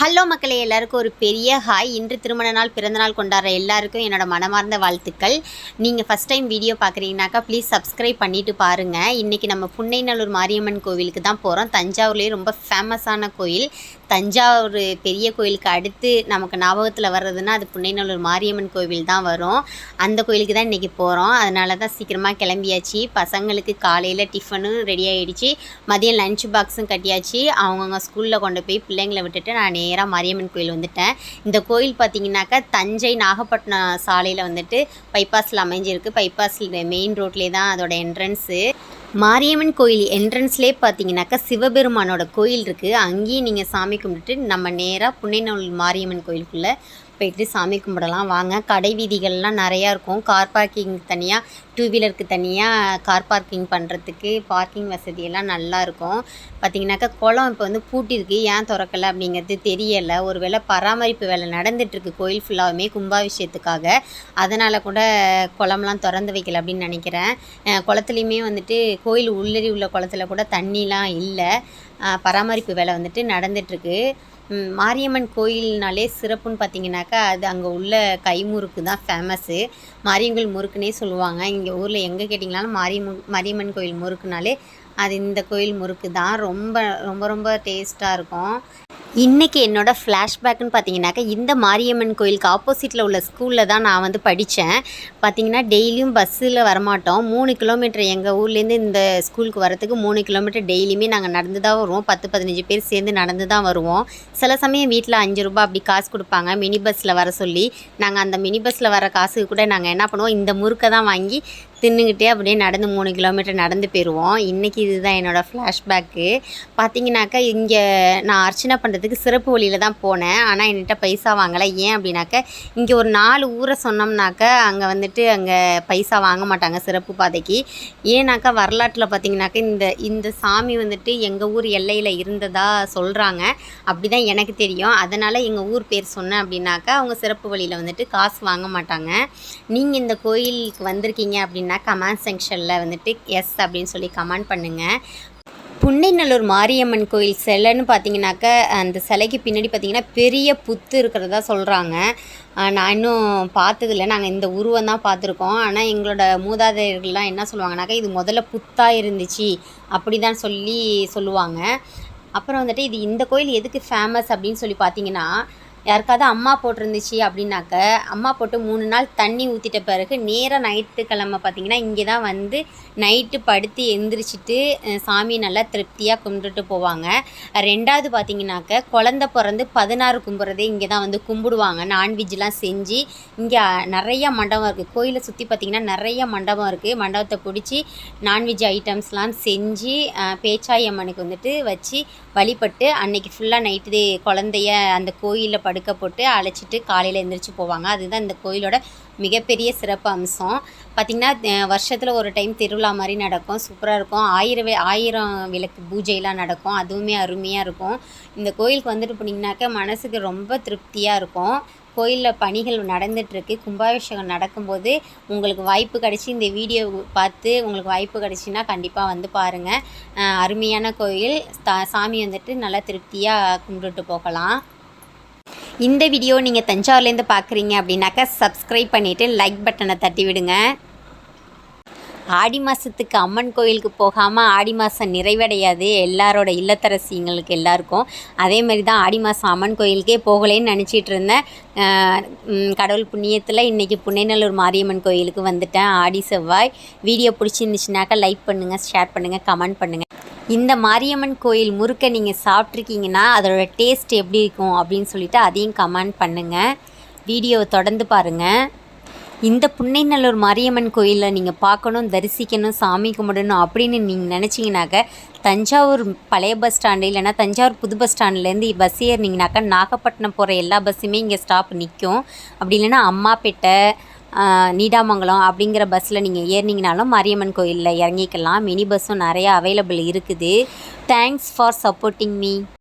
Hello மக்களே எல்லாருக்கும் ஒரு பெரிய ஹாய். இன்று திருமண நாள் பிறந்தநாள் கொண்டாடுற எல்லாருக்கும் என்னோட மனமார்ந்த வாழ்த்துக்கள். நீங்கள் ஃபஸ்ட் டைம் வீடியோ பார்க்குறீங்கனாக்கா ப்ளீஸ் சப்ஸ்கிரைப் பண்ணிவிட்டு பாருங்கள் இன்றைக்கி நம்ம புன்னைநல்லூர் மாரியம்மன் கோவிலுக்கு தான் போகிறோம் தஞ்சாவூர்லேயே ரொம்ப ஃபேமஸான கோயில். தஞ்சாவூர் பெரிய கோயிலுக்கு அடுத்து நமக்கு ஞாபகத்தில் வர்றதுன்னா அது புன்னைநல்லூர் மாரியம்மன் கோவில் தான் வரும். அந்த கோயிலுக்கு தான் இன்றைக்கி போகிறோம் அதனால தான் சீக்கிரமாக கிளம்பியாச்சு. பசங்களுக்கு காலையில் டிஃபனும் ரெடி ஆகிடுச்சு மதியம் லஞ்ச் பாக்ஸும் கட்டியாச்சு. அவங்கவுங்க ஸ்கூலில் கொண்டு போய் பிள்ளைங்களை விட்டுட்டு நான் நேராக மாரியம்மன் கோயில் வந்துட்டேன். இந்த கோயில் பார்த்தீங்கன்னாக்கா தஞ்சை நாகப்பட்டினம் சாலையில் வந்துட்டு பைபாஸில் அமைஞ்சிருக்கு. பைபாஸில் மெயின் ரோட்லேயே தான் அதோட என்ட்ரன்ஸு மாரியம்மன் கோயில் என்ட்ரன்ஸ்லேயே பார்த்தீங்கன்னாக்கா சிவபெருமானோட கோயில் இருக்குது அங்கேயும் நீங்கள் சாமி கும்பிட்டுட்டு நம்ம நேராக புன்னைநூல் மாரியம்மன் கோயிலுக்குள்ளே போயிட்டு சாமி கும்பிடலாம்? வாங்க. கடை வீதிகள்லாம் நிறையா இருக்கும். கார் பார்க்கிங் தனியாக டூ வீலருக்கு தனியாக கார் பார்க்கிங் பண்ணுறதுக்கு பார்க்கிங் வசதியெல்லாம் நல்லாயிருக்கும் பார்த்திங்கனாக்கா பார்த்தீங்கன்னாக்கா குளம் இப்போ வந்து பூட்டிருக்கு. ஏன் திறக்கலை அப்படிங்கிறது தெரியலை. ஒரு வேளை பராமரிப்பு வேலை நடந்துகிட்ருக்கு கோயில் ஃபுல்லாகவுமே கும்பாபிஷேகத்துக்காக. அதனால் கூட குளம்லாம் திறந்து வைக்கல அப்படின்னு நினைக்கிறேன். குளத்துலையுமே வந்துட்டு கோயில் உள்ளறி உள்ள குளத்துல கூட தண்ணிலாம் இல்லை. பராமரிப்பு வேலை வந்துட்டு நடந்துகிட்ருக்கு மாரியம்மன் கோயில்னாலே சிறப்புன்னு பார்த்தீங்கன்னாக்கா அது அங்கே உள்ள கைமுறுக்கு தான் ஃபேமஸ்ஸு மாரியங்கோயில் முறுக்குன்னே சொல்லுவாங்க. இங்கே ஊரில் எங்கே கேட்டிங்கனாலும் மாரியம்மன் மாரியம்மன் கோயில் முறுக்குனாலே அது இந்த கோயில் முறுக்கு தான். ரொம்ப ரொம்ப ரொம்ப டேஸ்ட்டாக இருக்கும். இன்றைக்கி என்னோடய ஃப்ளாஷ்பேக்குன்னு பார்த்தீங்கன்னாக்கா இந்த மாரியம்மன் கோயிலுக்கு ஆப்போசிட்டில் உள்ள ஸ்கூலில் தான் நான் வந்து படித்தேன் பார்த்தீங்கன்னா டெய்லியும் பஸ்ஸில் வரமாட்டோம். மூணு கிலோமீட்டர் எங்கள் ஊர்லேருந்து இந்த ஸ்கூலுக்கு வரத்துக்கு மூணு கிலோமீட்டர் டெய்லியுமே நாங்கள் நடந்து தான் வருவோம். பத்து பதினஞ்சு பேர் சேர்ந்து நடந்து தான் வருவோம். சில சமயம் வீட்டில் அஞ்சு ரூபாய் அப்படி காசு கொடுப்பாங்க. மினி பஸ்ஸில் வர சொல்லி நாங்கள் அந்த மினி பஸ்ஸில் வர காசுக்கு கூட நாங்கள் என்ன பண்ணுவோம்? இந்த முறுக்கை தான் வாங்கி தின்னுக்கிட்டே அப்படியே நடந்து மூணு கிலோமீட்டர் நடந்து போயிடுவோம் இன்றைக்கி இதுதான் என்னோடய ஃப்ளாஷ்பேக்கு பார்த்தீங்கன்னாக்கா இங்கே நான் அர்ச்சனை பண்ணுறதுக்கு சிறப்பு வழியில் தான் போனேன். ஆனால் என்கிட்ட பைசா வாங்கலை. ஏன் அப்படின்னாக்கா இங்கே ஒரு நாலு ஊரை சொன்னோம்னாக்கா அங்கே வந்துட்டு அங்கே பைசா வாங்க மாட்டாங்க சிறப்பு பாதைக்கு. ஏன்னாக்கா வரலாற்றில் பார்த்தீங்கன்னாக்கா இந்த இந்த சாமி வந்துட்டு எங்கள் ஊர் எல்லையில் இருந்ததா சொல்கிறாங்க அப்படி தான் எனக்கு தெரியும். அதனால் எங்கள் ஊர் பேர் சொன்னேன் அப்படின்னாக்கா அவங்க சிறப்பு வழியில் வந்துட்டு காசு வாங்க மாட்டாங்க. நீங்கள் இந்த கோயிலுக்கு வந்திருக்கீங்க அப்படின்னா கமெண்ட் செக்ஷனில் வந்துட்டு எஸ் அப்படின்னு சொல்லி கமெண்ட் பண்ணுங்கள் புன்னைநல்லூர் மாரியம்மன் கோயில் சிலைன்னு பார்த்தீங்கன்னாக்க அந்த சிலைக்கு பின்னாடி பார்த்தீங்கன்னா பெரிய புத்து இருக்கிறதா சொல்கிறாங்க நான் இன்னும் பார்த்ததில்ல. நாங்கள் இந்த உருவம் தான் பார்த்துருக்கோம். ஆனால் எங்களோட மூதாதையர்கள்லாம் என்ன சொல்லுவாங்கனாக்கா இது முதல்ல புத்தாக இருந்துச்சு அப்படி தான் சொல்லி சொல்லுவாங்க. அப்புறம் வந்துட்டு இது இந்த கோயில் எதுக்கு ஃபேமஸ் அப்படின்னு சொல்லி பார்த்தீங்கன்னா யாருக்காவது அம்மா போட்டிருந்துச்சு அப்படின்னாக்க அம்மா போட்டு மூணு நாள் தண்ணி ஊற்றிட்ட பிறகு நேராக ஞாயிற்றுக்கிழமை பார்த்திங்கன்னா இங்கே தான் வந்து நைட்டு படுத்து எந்திரிச்சிட்டு சாமி நல்லா திருப்தியாக கும்பிட்டுட்டு போவாங்க. ரெண்டாவது பார்த்திங்கனாக்க குழந்த பிறந்து பதினாறு கும்பிட்றதே இங்கே தான் வந்து கும்பிடுவாங்க. நான்வெஜ்லாம் செஞ்சு இங்கே நிறைய மண்டபம் இருக்குது கோயிலை சுற்றி பார்த்திங்கன்னா நிறைய மண்டபம் இருக்குது மண்டபத்தை பிடிச்சி நான்வெஜ் ஐட்டம்ஸ்லாம் செஞ்சு பேச்சாயம்மனுக்கு அம்மனுக்கு வந்துட்டு வச்சு வழிபட்டு அன்னைக்கு ஃபுல்லாக நைட்டு குழந்தைய அந்த கோயிலில் படுக்க போட்டு அழைச்சிட்டு காலையில் எழுந்திரிச்சு போவாங்க. அதுதான் இந்த கோயிலோட மிகப்பெரிய சிறப்பு அம்சம். பார்த்திங்கன்னா வருஷத்தில் ஒரு டைம் திருவிழா மாதிரி நடக்கும். சூப்பராக இருக்கும். ஆயிரம் ஆயிரம் விளக்கு பூஜையெல்லாம் நடக்கும். அதுவுமே அருமையாக இருக்கும். இந்த கோயிலுக்கு வந்துட்டு போனீங்கன்னாக்கா மனசுக்கு ரொம்ப திருப்தியாக இருக்கும். கோயிலில் பணிகள் நடந்துகிட்ருக்கு கும்பாபிஷேகம் நடக்கும்போது உங்களுக்கு வாய்ப்பு கிடச்சி இந்த வீடியோ பார்த்து உங்களுக்கு வாய்ப்பு கிடச்சின்னா கண்டிப்பாக வந்து பாருங்கள் அருமையான கோயில். சாமி வந்துட்டு நல்லா திருப்தியாக கும்பிட்டுட்டு போகலாம். இந்த வீடியோ நீங்கள் தஞ்சாவூர்லேருந்து பார்க்குறீங்க அப்படின்னாக்கா சப்ஸ்கிரைப் பண்ணிவிட்டு லைக் பட்டனை தட்டி விடுங்க. ஆடி மாதத்துக்கு அம்மன் கோயிலுக்கு போகாமல் ஆடி மாதம் நிறைவடையாது. எல்லாரோட இல்லத்தரசிங்களுக்கு எல்லாருக்கும். அதே மாதிரி தான் ஆடி மாதம் அம்மன் கோயிலுக்கே போகலேன்னு நினச்சிட்டு இருந்தேன். கடவுள் புண்ணியத்தில் இன்றைக்கி புன்னைநல்லூர் மாரியம்மன் கோயிலுக்கு வந்துட்டேன். ஆடி செவ்வாய். வீடியோ பிடிச்சிருந்துச்சுனாக்கா லைக் பண்ணுங்கள் ஷேர் பண்ணுங்கள் கமெண்ட் பண்ணுங்கள் இந்த மாரியம்மன் கோயில் முறுக்கை நீங்கள் சாப்பிட்ருக்கீங்கன்னா அதோட டேஸ்ட் எப்படி இருக்கும் அப்படின்னு சொல்லிட்டு அதையும் கமெண்ட் பண்ணுங்கள் வீடியோவை தொடர்ந்து பாருங்கள் இந்த புன்னைநல்லூர் மாரியம்மன் கோயிலில் நீங்கள் பார்க்கணும் தரிசிக்கணும் சாமி கும்பிடணும் அப்படின்னு நீங்கள் நினச்சிங்கனாக்க தஞ்சாவூர் பழைய பஸ் ஸ்டாண்டு இல்லைன்னா தஞ்சாவூர் புது பஸ் ஸ்டாண்ட்லேருந்து பஸ் ஏறினீங்கனாக்கா நாகப்பட்டினம் போகிற எல்லா பஸ்ஸுமே இங்கே ஸ்டாப் நிற்கும் அப்படி இல்லைன்னா அம்மாப்பேட்டை நீடாமங்கலம் அப்படிங்கிற பஸ்ஸில் நீங்கள் ஏறினீங்கனாலும் மாரியம்மன் கோயிலில் இறங்கிக்கலாம். மினி பஸ்ஸும் நிறையா அவைலபிள் இருக்குது. Thanks for supporting me